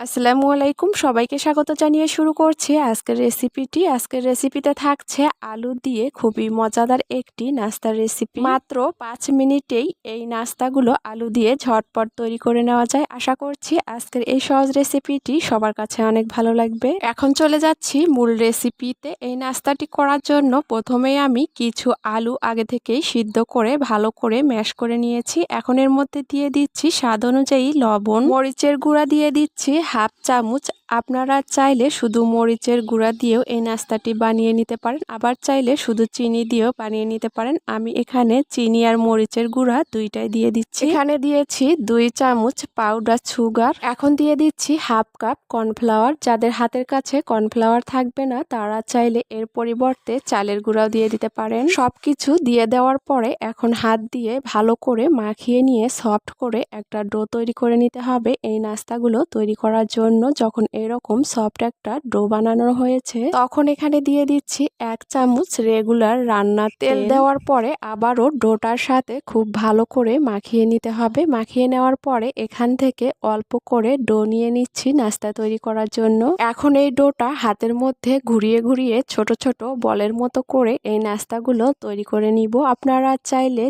আসসালামু আলাইকুম। সবাইকে স্বাগত জানিয়ে শুরু করছি আজকের রেসিপিটি। আজকের রেসিপিতে থাকছে আলু দিয়ে খুবই মজাদার একটি নাস্তার রেসিপি। মাত্র পাঁচ মিনিটেই এই নাস্তাগুলো আলু দিয়ে ঝটপট তৈরি করে নেওয়া যায়। আশা করছি আজকের এই সহজ রেসিপিটি সবার কাছে অনেক ভালো লাগবে। এখন চলে যাচ্ছি মূল রেসিপিতে। এই নাস্তাটি করার জন্য প্রথমেই আমি কিছু আলু আগে থেকেই সিদ্ধ করে, ভালো করে ম্যাশ করে নিয়েছি। এখন এর মধ্যে দিয়ে দিচ্ছি স্বাদ অনুযায়ী লবণ। মরিচের গুঁড়া দিয়ে দিচ্ছি হাফ চামচ আপনারা চাইলে শুধু মরিচের গুঁড়া দিয়েও এই নাস্তাটি বানিয়ে নিতে পারেন। আবার চাইলে শুধু চিনি দিয়েও বানিয়ে নিতে পারেন। আমি এখানে চিনি আর মরিচের গুঁড়া দুইটাই দিয়ে দিচ্ছি। এখানে দিয়েছি দুই চামচ পাউডার সুগার। এখন দিয়ে দিচ্ছি হাফ কাপ কর্নফ্লাওয়ার। যাদের হাতের কাছে কর্নফ্লাওয়ার থাকবে না, তারা চাইলে এর পরিবর্তে চালের গুঁড়াও দিয়ে দিতে পারেন। সবকিছু দিয়ে দেওয়ার পরে এখন হাত দিয়ে ভালো করে মাখিয়ে নিয়ে সফট করে একটা ডো তৈরি করে নিতে হবে। এই নাস্তাগুলো তৈরি করার জন্য যখন এরকম সফট একটা ডো বানানো হয়েছে তখন এখানে দিয়ে দিচ্ছি এক চামচ রেগুলার রান্নার তেল দেওয়ার পরে আবারও ডোটার সাথে খুব ভালো করে মাখিয়ে নিতে হবে। মাখিয়ে নেওয়ার পরে এখান থেকে অল্প করে ডো নিয়ে নিচ্ছি নাস্তা তৈরি করার জন্য। এখন এই ডোটা হাতের মধ্যে ঘুরিয়ে ঘুরিয়ে ছোট ছোট বলের মতো করে এই নাস্তাগুলো তৈরি করে নিব। আপনারা চাইলে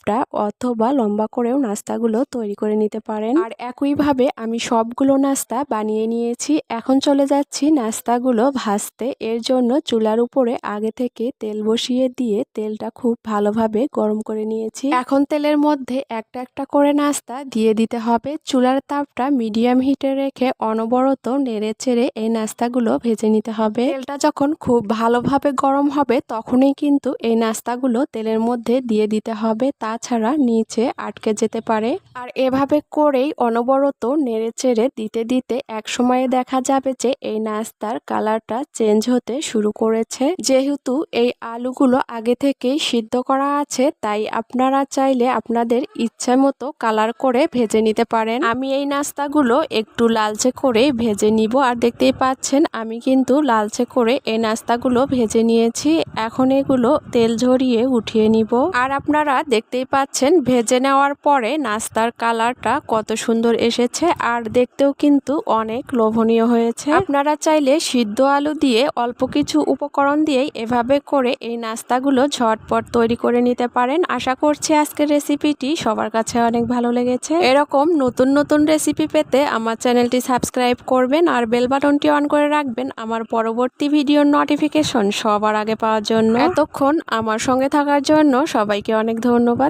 চ্যাপটা অথবা লম্বা করেও নাস্তাগুলো তৈরি করে নিতে পারেন। আর একইভাবে আমি সবগুলো নাস্তা বানিয়ে নিয়েছি। এখন চলে যাচ্ছি নাস্তাগুলো ভাজতে। এর জন্য চুলার উপরে আগে থেকে তেল বসিয়ে দিয়ে তেলটা খুব ভালোভাবে গরম করে নিয়েছি। এখন তেলের মধ্যে একটা একটা করে নাস্তা দিয়ে দিতে হবে। চুলার তাপটা মিডিয়াম হিটে রেখে অনবরত নেড়ে চেড়ে এই নাস্তাগুলো ভেজে নিতে হবে। তেলটা যখন খুব ভালোভাবে গরম হবে, তখনই কিন্তু এই নাস্তাগুলো তেলের মধ্যে দিয়ে দিতে হবে। তাছাড়া নিচে আটকে যেতে পারে। আর এভাবে করেই অনবরত নেড়ে চেড়ে দিতে দিতে এক সময়ে দেখা যাবে যে এই নাস্তার কালারটা চেঞ্জ হতে শুরু করেছে। যেহেতু এই আলুগুলো আগে থেকেই সিদ্ধ করা আছে, তাই আপনারা চাইলে আপনাদের ইচ্ছা মতো কালার করে ভেজে নিতে পারেন। আমি এই নাস্তাগুলো একটু লালচে করে ভেজে নিব। আর দেখতেই পাচ্ছেন, আমি কিন্তু লালচে করে এই নাস্তাগুলো ভেজে নিয়েছি। এখন এগুলো তেল ঝরিয়ে উঠিয়ে নিব। আর আপনারা দেখতেই পাচ্ছেন, ভেজে নেওয়ার পরে নাস্তার কালারটা কত সুন্দর এসেছে আর দেখতেও কিন্তু অনেক লোভনীয় হয়েছে। আপনারা চাইলে সিদ্ধ আলু দিয়ে অল্প কিছু উপকরণ দিয়েই এভাবে করে এই নাস্তাগুলো ঝটপট তৈরি করে নিতে পারেন। আশা করছি আজকের রেসিপিটি সবার কাছে অনেক ভালো লেগেছে। এরকম নতুন নতুন রেসিপি পেতে আমার চ্যানেলটি সাবস্ক্রাইব করবেন আর বেল বাটনটি অন করে রাখবেন আমার পরবর্তী ভিডিওর নোটিফিকেশন সবার আগে পাওয়ার জন্য। এতক্ষণ আমার সঙ্গে থাকার জন্য সবাইকে অনেক ধন্যবাদ।